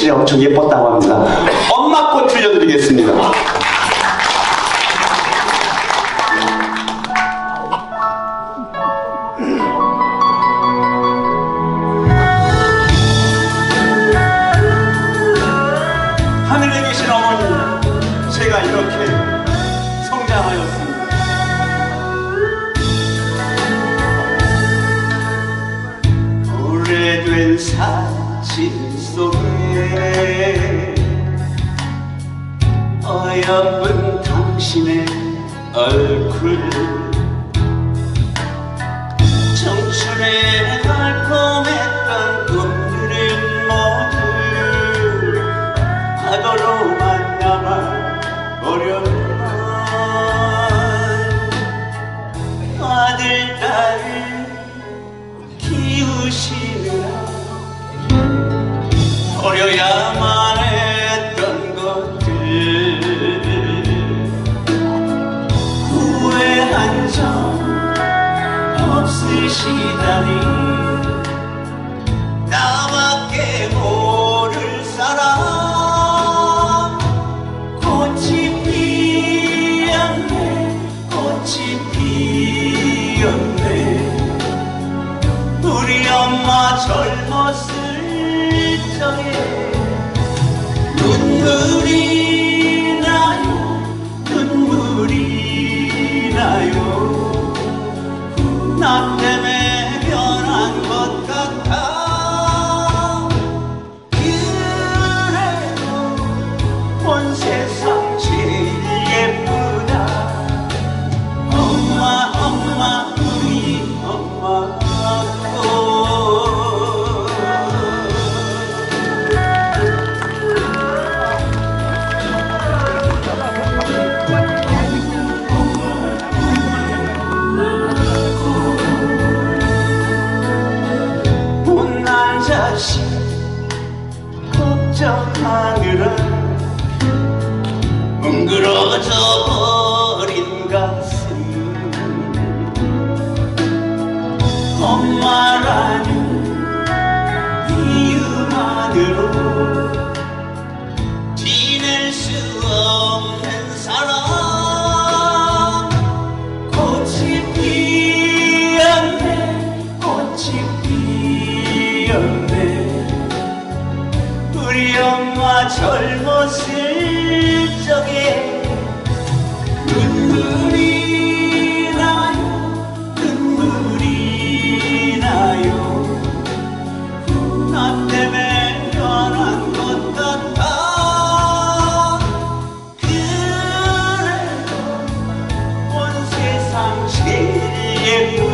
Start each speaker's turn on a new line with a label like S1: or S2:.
S1: 시절에 엄청 예뻤다고 합니다. 엄마 꽃 들려드리겠습니다. 하늘에 계신 어머니, 제가 이렇게 성장하였습니다. 오래된 사 어여쁜 당신의 얼굴. 청춘의 달콤했던 꿈들은 모두 파도로만 남아 버렸나 아들 딸을 키우시느라. 버려야 없으시다니 나밖에 모를 사람. 꽃이 피었네 꽃이 피었네. 우리 엄마 젊었을 적에 눈물이 나때 자식 걱정하느라 뭉그러져 버린 가슴. 엄마라는 이유만으로 지낼 수 없는 사람 꽃이 피 우리 엄마 젊었을 적에 눈물이 나요. 눈물이 나요. 나 때문에 변한 것 같아. 그래도 온 세상 제일 예쁜